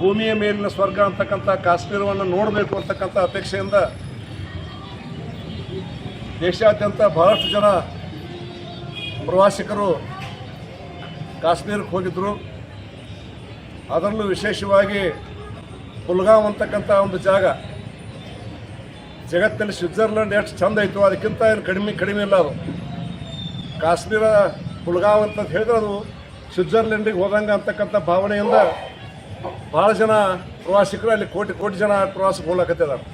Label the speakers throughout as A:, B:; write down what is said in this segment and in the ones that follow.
A: ಭೂಮಿಯ ಮೇಲಿನ ಸ್ವರ್ಗ ಅಂತಕ್ಕಂಥ ಕಾಶ್ಮೀರವನ್ನು ನೋಡಬೇಕು ಅಂತಕ್ಕಂಥ ಅಪೇಕ್ಷೆಯಿಂದ ದೇಶಾದ್ಯಂತ ಬಹಳಷ್ಟು ಜನ ಪ್ರವಾಸಿಗರು ಕಾಶ್ಮೀರಕ್ಕೆ ಹೋಗಿದ್ದರು ಅದರಲ್ಲೂ ವಿಶೇಷವಾಗಿ ಪುಲ್ಗಾಮ್ ಅಂತಕ್ಕಂಥ ಒಂದು ಜಾಗ. ಜಗತ್ತಲ್ಲಿ ಸ್ವಿಟ್ಜರ್ಲೆಂಡ್ ಎಷ್ಟು ಚಂದ ಇತ್ತು, ಅದಕ್ಕಿಂತ ಏನು ಕಡಿಮೆ ಕಡಿಮೆ ಇಲ್ಲ ಅದು. ಕಾಶ್ಮೀರ, ಪುಲ್ಗಾಮ್ ಅಂತ ಹೇಳಿದ್ರೆ ಅದು ಸ್ವಿಟ್ಜರ್ಲೆಂಡಿಗೆ ಹೋದಂಗೆ ಅಂತಕ್ಕಂಥ ಭಾವನೆಯಿಂದ ಭಾಳ ಜನ ಪ್ರವಾಸಿಗರು ಅಲ್ಲಿ ಕೋಟಿ ಕೋಟಿ ಜನ ಪ್ರವಾಸಕ್ಕೆ ಹೋಗ್ಲಾಕತ್ತಿದ್ದಾರೆ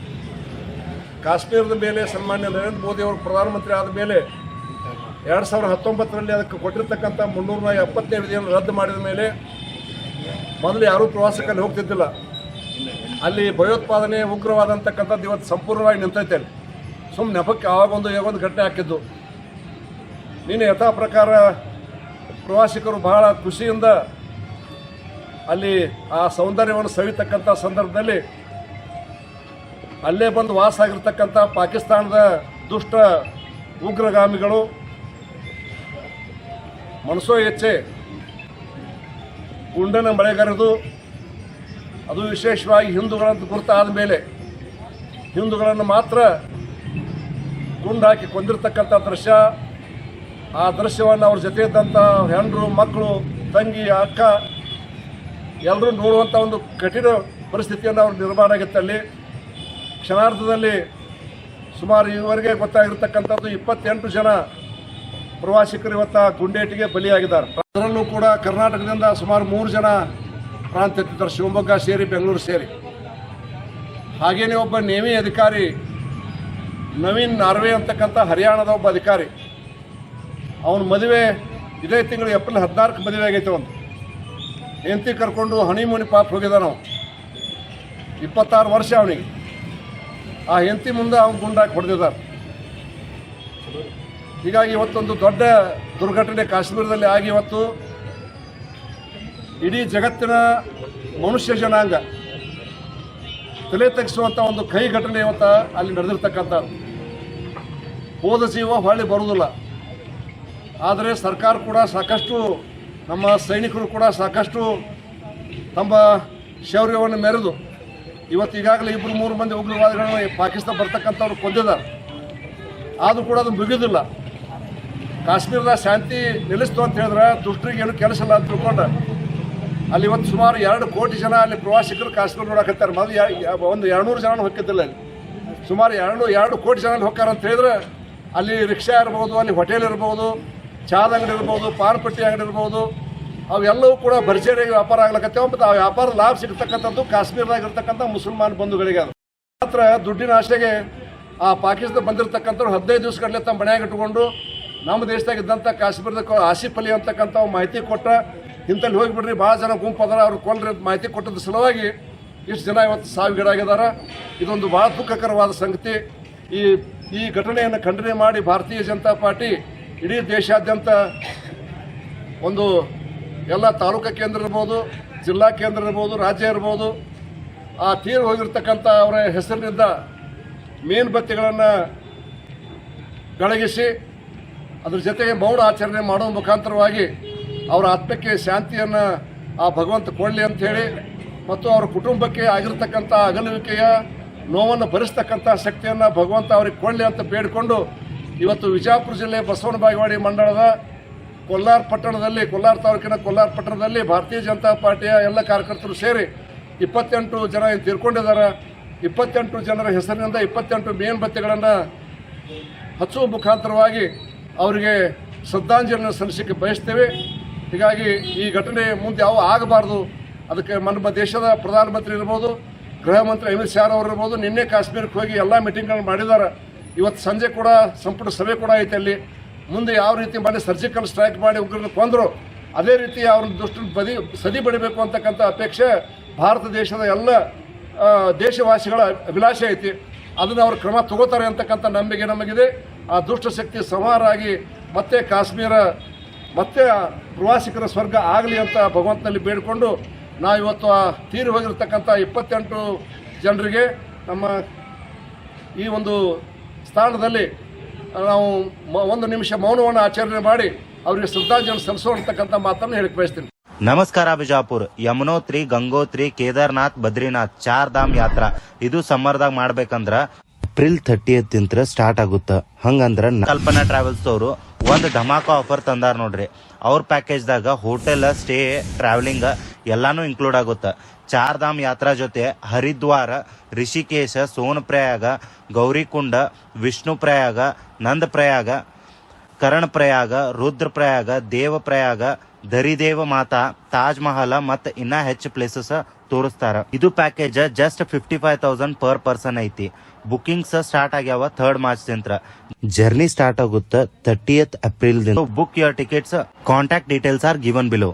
A: ಕಾಶ್ಮೀರದ ಮೇಲೆ ಸನ್ಮಾನ್ಯ ನರೇಂದ್ರ ಮೋದಿ ಅವರು ಪ್ರಧಾನಮಂತ್ರಿ ಆದ ಮೇಲೆ ಎರಡು ಸಾವಿರದ ಹತ್ತೊಂಬತ್ತರಲ್ಲಿ ಅದಕ್ಕೆ ಕೊಟ್ಟಿರ್ತಕ್ಕಂಥ ಮುನ್ನೂರ ಎಪ್ಪತ್ತನೇ ವಿಧಿಯನ್ನು ರದ್ದು ಮಾಡಿದ ಮೇಲೆ ಮೊದಲು ಯಾರೂ ಪ್ರವಾಸಕ್ಕೆ ಅಲ್ಲಿ ಹೋಗ್ತಿದ್ದಿಲ್ಲ. ಅಲ್ಲಿ ಭಯೋತ್ಪಾದನೆ ಉಗ್ರವಾದ ಅಂತಕ್ಕಂಥದ್ದು ಇವತ್ತು ಸಂಪೂರ್ಣವಾಗಿ ನಿಂತೈತೆ ಅಲ್ಲಿ. ಸುಮ್ಮನೆ ನೆಪಕ್ಕೆ ಆವಾಗೊಂದು ಯಾವೊಂದು ಘಟನೆ ಹಾಕಿದ್ದು. ನೀನು ಯಥಾ ಪ್ರಕಾರ ಪ್ರವಾಸಿಗರು ಬಹಳ ಖುಷಿಯಿಂದ ಅಲ್ಲಿ ಆ ಸೌಂದರ್ಯವನ್ನು ಸವಿತಕ್ಕಂಥ ಸಂದರ್ಭದಲ್ಲಿ ಅಲ್ಲೇ ಬಂದು ವಾಸ ಆಗಿರ್ತಕ್ಕಂಥ ಪಾಕಿಸ್ತಾನದ ದುಷ್ಟ ಉಗ್ರಗಾಮಿಗಳು ಮನಸೋ ಹೆಚ್ಚೆ ಗುಂಡನ ಮಳೆಗರೆದು, ಅದು ವಿಶೇಷವಾಗಿ ಹಿಂದೂಗಳಂತ ಗುರುತಾದ ಮೇಲೆ ಹಿಂದೂಗಳನ್ನು ಮಾತ್ರ ಗುಂಡು ಹಾಕಿ ಕೊಂದಿರ್ತಕ್ಕಂಥ ದೃಶ್ಯ. ಆ ದೃಶ್ಯವನ್ನು ಅವ್ರ ಜೊತೆ ಇದ್ದಂಥ ಹೆಂಡರು, ಮಕ್ಕಳು, ತಂಗಿ, ಅಕ್ಕ ಎಲ್ಲರೂ ನೋಡುವಂಥ ಒಂದು ಕಠಿಣ ಪರಿಸ್ಥಿತಿಯನ್ನು ಅವರು ನಿರ್ಮಾಣ ಆಗುತ್ತೆ ಅಲ್ಲಿ. ಕ್ಷಣಾರ್ಧದಲ್ಲಿ ಸುಮಾರು ಈವರೆಗೆ ಗೊತ್ತಾಗಿರ್ತಕ್ಕಂಥದ್ದು ಇಪ್ಪತ್ತೆಂಟು ಜನ ಪ್ರವಾಸಿಗರು ಇವತ್ತು ಗುಂಡೇಟಿಗೆ ಬಲಿಯಾಗಿದ್ದಾರೆ. ಅದರಲ್ಲೂ ಕೂಡ ಕರ್ನಾಟಕದಿಂದ ಸುಮಾರು ಮೂರು ಜನ ಪ್ರಾಣ ಶಿವಮೊಗ್ಗ ಸೇರಿ, ಬೆಂಗಳೂರು ಸೇರಿ. ಹಾಗೇನೇ ಒಬ್ಬ ನೇವಿ ಅಧಿಕಾರಿ, ನವೀನ್ ನಾರ್ವೆ ಅಂತಕ್ಕಂಥ ಹರಿಯಾಣದ ಒಬ್ಬ ಅಧಿಕಾರಿ. ಅವನ ಮದುವೆ ಇದೇ ತಿಂಗಳು ಏಪ್ರಿಲ್ ಹದಿನಾಲ್ಕು ಮದುವೆ ಆಗೈತೆ ಅವನು ಹೆಂಡತಿ ಕರ್ಕೊಂಡು ಹನಿಮೂನಿ ಪಾಪ ಹೋಗಿದ್ದ ನಾವು ಇಪ್ಪತ್ತಾರು ವರ್ಷ ಅವನಿಗೆ. ಆ ಹೆಂಡತಿ ಮುಂದೆ ಅವ್ನು ಗುಂಡಾಕಿ ಹೊಡೆದಿದ್ದಾರೆ ಹೀಗಾಗಿ ಇವತ್ತೊಂದು ದೊಡ್ಡ ದುರ್ಘಟನೆ ಕಾಶ್ಮೀರದಲ್ಲಿ ಆಗಿ ಇವತ್ತು ಇಡೀ ಜಗತ್ತಿನ ಮನುಷ್ಯ ಜನಾಂಗ ತಲೆ ತಗ್ಗಿಸುವಂಥ ಒಂದು ಕೈ ಘಟನೆ ಇವತ್ತು ಅಲ್ಲಿ ನಡೆದಿರ್ತಕ್ಕಂಥದ್ದು. ಹೋದ ಜೀವ ಹೊಳ್ಳಿ ಬರುವುದಿಲ್ಲ. ಆದರೆ ಸರ್ಕಾರ ಕೂಡ ಸಾಕಷ್ಟು ನಮ್ಮ ಸೈನಿಕರು ಕೂಡ ಸಾಕಷ್ಟು ತಮ್ಮ ಶೌರ್ಯವನ್ನು ಮೆರೆದು ಇವತ್ತು ಈಗಾಗಲೇ ಇಬ್ಬರು ಮೂರು ಮಂದಿ ಉಗ್ರವಾದಿಗಳನ್ನು ಪಾಕಿಸ್ತಾನ ಬರ್ತಕ್ಕಂಥವ್ರು ಕೊಂದಿದ್ದಾರೆ. ಆದರೂ ಕೂಡ ಅದು ಮುಗಿದಿಲ್ಲ. ಕಾಶ್ಮೀರದ ಶಾಂತಿ ನಿಲ್ಲಿಸ್ತು ಅಂತ ಹೇಳಿದ್ರೆ ದುಷ್ಟರಿಗೆ ಏನು ಕೆಲಸ ಇಲ್ಲ ಅಂತ ತಿಳ್ಕೊಂಡು ಅಲ್ಲಿ ಇವತ್ತು ಸುಮಾರು ಎರಡು ಕೋಟಿ ಜನ ಅಲ್ಲಿ ಪ್ರವಾಸಿಗರು ಕಾಶ್ಮೀರ ನೋಡಕತ್ತಾರೆ. ಮೊದಲು ಒಂದು ಎರಡುನೂರು ಜನ ಹೊಕ್ಕಿದ್ದಿಲ್ಲ ಅಲ್ಲಿ. ಸುಮಾರು ಎರಡು ಎರಡು ಕೋಟಿ ಜನ ಹೋಗ್ತಾರೆ ಅಂತ ಹೇಳಿದ್ರೆ ಅಲ್ಲಿ ರಿಕ್ಷಾ ಇರ್ಬೋದು, ಅಲ್ಲಿ ಹೋಟೆಲ್ ಇರ್ಬೋದು ಚಾದ ಅಂಗಡಿ ಇರ್ಬೋದು ಪಾರ್ಪಟ್ಟಿ ಅಂಗಡಿ ಇರ್ಬೋದು, ಅವೆಲ್ಲವೂ ಕೂಡ ಭರ್ಜರಿಯಾಗಿ ವ್ಯಾಪಾರ ಆಗ್ಲಕತ್ತೇವೆ ಮತ್ತು ಆ ವ್ಯಾಪಾರ ಲಾಭ ಸಿಗ್ತಕ್ಕಂಥದ್ದು ಕಾಶ್ಮೀರದಾಗಿರ್ತಕ್ಕಂಥ ಮುಸಲ್ಮಾನ್ ಬಂಧುಗಳಿಗೆ ಅದು. ಮಾತ್ರ ದುಡ್ಡಿನ ಆಶೆಗೆ ಆ ಪಾಕಿಸ್ತಾನ ಬಂದಿರತಕ್ಕಂಥವ್ರು ಹದಿನೈದು ದಿವಸಗಳಲ್ಲಿ ತಮ್ಮ ಮನೆಯಾಗ ಇಟ್ಕೊಂಡು ನಮ್ಮ ದೇಶದಾಗ ಇದ್ದಂಥ ಕಾಶ್ಮೀರದ ಆಸಿಫ್ ಅಲಿ ಅಂತಕ್ಕಂಥ ಮಾಹಿತಿ ಕೊಟ್ಟ ಇಂಥಲ್ಲಿ ಹೋಗಿಬಿಡ್ರಿ ಭಾಳ ಜನ ಗುಂಪು ಅದರ, ಅವ್ರು ಕೊಲ್ರಿ ಅಂತ ಮಾಹಿತಿ ಕೊಟ್ಟದ ಸಲುವಾಗಿ ಇಷ್ಟು ಜನ ಇವತ್ತು ಸಾವಿಗೀಡಾಗಿದ್ದಾರೆ ಇದೊಂದು ಭಾಳ ದುಃಖಕರವಾದ ಸಂಗತಿ. ಈ ಈ ಘಟನೆಯನ್ನು ಖಂಡನೆ ಮಾಡಿ ಭಾರತೀಯ ಜನತಾ ಪಾರ್ಟಿ ಇಡೀ ದೇಶಾದ್ಯಂತ ಒಂದು ಎಲ್ಲ ತಾಲೂಕು ಕೇಂದ್ರ ಇರ್ಬೋದು, ಜಿಲ್ಲಾ ಕೇಂದ್ರ ಇರ್ಬೋದು, ರಾಜ್ಯ ಇರ್ಬೋದು, ಆ ತೀರು ಹೋಗಿರ್ತಕ್ಕಂಥ ಅವರ ಹೆಸರಿನಿಂದ ಮೀನುಬತ್ತಿಗಳನ್ನು ಬೆಳಗಿಸಿ ಅದ್ರ ಜೊತೆಗೆ ಮೌನ ಆಚರಣೆ ಮಾಡೋ ಮುಖಾಂತರವಾಗಿ ಅವರ ಆತ್ಮಕ್ಕೆ ಶಾಂತಿಯನ್ನು ಆ ಭಗವಂತ ಕೊಡಲಿ ಅಂತ ಹೇಳಿ ಮತ್ತು ಅವರ ಕುಟುಂಬಕ್ಕೆ ಆಗಿರ್ತಕ್ಕಂಥ ಅಗಲುವಿಕೆಯ ನೋವನ್ನು ಭರಿಸ್ತಕ್ಕಂಥ ಶಕ್ತಿಯನ್ನು ಭಗವಂತ ಅವ್ರಿಗೆ ಕೊಡಲಿ ಅಂತ ಬೇಡಿಕೊಂಡು ಇವತ್ತು ವಿಜಯಪುರ ಜಿಲ್ಲೆ ಬಸವನ ಬಾಗೇವಾಡಿ ಮಂಡಳದ ಕೊಲ್ಲಾರ ಪಟ್ಟಣದಲ್ಲಿ, ಕೊಲ್ಲಾರ ತಾಲೂಕಿನ ಕೊಲ್ಲಾರ ಪಟ್ಟಣದಲ್ಲಿ ಭಾರತೀಯ ಜನತಾ ಪಾರ್ಟಿಯ ಎಲ್ಲ ಕಾರ್ಯಕರ್ತರು ಸೇರಿ ಇಪ್ಪತ್ತೆಂಟು ಜನ ಏನು ತೀರ್ಕೊಂಡಿದ್ದಾರೆ. ಇಪ್ಪತ್ತೆಂಟು ಜನರ ಹೆಸರಿನಿಂದ ಇಪ್ಪತ್ತೆಂಟು ಮೇನ್ಬತ್ತಿಗಳನ್ನು ಹಚ್ಚುವ ಮುಖಾಂತರವಾಗಿ ಅವರಿಗೆ ಶ್ರದ್ಧಾಂಜಲಿಯನ್ನು ಸಲ್ಲಿಸಲಿಕ್ಕೆ ಬಯಸ್ತೇವೆ. ಹೀಗಾಗಿ ಈ ಘಟನೆ ಮುಂದೆ ಯಾವ ಆಗಬಾರ್ದು, ಅದಕ್ಕೆ ನಮ್ಮ ದೇಶದ ಪ್ರಧಾನಮಂತ್ರಿ ಇರ್ಬೋದು ಗೃಹ ಮಂತ್ರಿ ಅಮಿತ್ ಶಾ ಅವರು ಇರ್ಬೋದು, ನಿನ್ನೆ ಕಾಶ್ಮೀರಕ್ಕೆ ಹೋಗಿ ಎಲ್ಲ ಮೀಟಿಂಗ್ಗಳನ್ನು ಮಾಡಿದ್ದಾರೆ. ಇವತ್ತು ಸಂಜೆ ಕೂಡ ಸಂಪುಟ ಸಭೆ ಕೂಡ ಐತೆ ಅಲ್ಲಿ. ಮುಂದೆ ಯಾವ ರೀತಿ ಮಾಡಿ ಸರ್ಜಿಕಲ್ ಸ್ಟ್ರೈಕ್ ಮಾಡಿ ಉಗ್ರನ್ನ ಕೊಂದರು, ಅದೇ ರೀತಿ ಅವ್ರನ್ನ ದುಷ್ಟ ಬದಿ, ಸದಿ ಬಡಿಬೇಕು ಅಂತಕ್ಕಂಥ ಅಪೇಕ್ಷೆ ಭಾರತ ದೇಶದ ಎಲ್ಲ ದೇಶವಾಸಿಗಳ ಅಭಿಲಾಷೆ ಐತಿ. ಅದನ್ನು ಅವರು ಕ್ರಮ ತಗೋತಾರೆ ಅಂತಕ್ಕಂಥ ನಂಬಿಕೆ ನಮಗಿದೆ. ಆ ದುಷ್ಟ ಶಕ್ತಿ ಸಂಹಾರ ಆಗಿ ಮತ್ತೆ ಕಾಶ್ಮೀರ, ಮತ್ತೆ ಪ್ರವಾಸಿಗರ ಸ್ವರ್ಗ ಆಗಲಿ ಅಂತ ಭಗವಂತನಲ್ಲಿ ಬೇಡಿಕೊಂಡು ನಾವು ಇವತ್ತು ಆ ತೀರಿ ಹೋಗಿರ್ತಕ್ಕಂಥ ಇಪ್ಪತ್ತೆಂಟು ಜನರಿಗೆ ನಮ್ಮ ಈ ಒಂದು ಸ್ಥಾನದಲ್ಲಿ ನಾವು ಒಂದು ನಿಮಿಷ ಮೌನವನ್ನು ಆಚರಣೆ ಮಾಡಿ ಅವರಿಗೆ ಶ್ರದ್ಧಾಂಜಲಿ ಸಲ್ಲಿಸುವಂತಕ್ಕಂಥ ಮಾತನ್ನು ಹೇಳಿ ಬಯಸ್ತೀನಿ.
B: ನಮಸ್ಕಾರ ಬಿಜಾಪುರ್. ಯಮುನೋತ್ರಿ, ಗಂಗೋತ್ರಿ, ಕೇದಾರ್ನಾಥ್, ಬದ್ರಿನಾಥ್ ಚಾರ್ ಧಾಮ್ ಯಾತ್ರಾ. ಇದು ಸಮ್ಮರ್ದಾಗ ಮಾಡ್ಬೇಕಂದ್ರ ಏಪ್ರಿಲ್ ಥರ್ಟಿ ತಿಂತ್ರ ಸ್ಟಾರ್ಟ್ ಆಗುತ್ತ? ಹಂಗಂದ್ರ ಕಲ್ಪನಾ ಟ್ರಾವೆಲ್ಸ್ ಅವರು ಒಂದು ಧಮಾಕ ಆಫರ್ ತಂದಾರ ನೋಡ್ರಿ. ಅವ್ರ ಪ್ಯಾಕೇಜ್ದಾಗ ಹೋಟೆಲ್ ಸ್ಟೇ ಟ್ರಾವೆಲಿಂಗ್ ಎಲ್ಲಾನು ಇನ್ಕ್ಲೂಡ್ ಆಗುತ್ತೆ? ಚಾರ್ಧಾಮ್ ಯಾತ್ರಾ ಜೊತೆ ಹರಿದ್ವಾರ, ರಿಷಿಕೇಶ ಸೋನ್ ಪ್ರಯಾಗ ಗೌರಿಕುಂಡ ವಿಷ್ಣು ಪ್ರಯಾಗ ನಂದ ಪ್ರಯಾಗ ಕರಣ್ ಪ್ರಯಾಗ ರುದ್ರ ಪ್ರಯಾಗ ದೇವ ಪ್ರಯಾಗ ದರಿದೇವ ಮಾತಾ, ತಾಜ್ ಮಹಲ್ ಮತ್ತ ಇನ್ನ ಹೆಚ್ಚು ಪ್ಲೇಸಸ್ ತೋರಿಸ್ತಾರ. ಇದು package just fifty five thousand per person ಐತಿ. ಬುಕಿಂಗ್ಸ್ ಸ್ಟಾರ್ಟ್ ಆಗ್ಯಾವ ಥರ್ಡ್ ಮಾರ್ಚ್ ದಿಂತ್ರ. ಜರ್ನಿ ಸ್ಟಾರ್ಟ್ ಆಗುತ್ತ ತರ್ಟಿಯತ್ ಏಪ್ರಿಲ್ ದಿಂದ book your tickets contact details are given below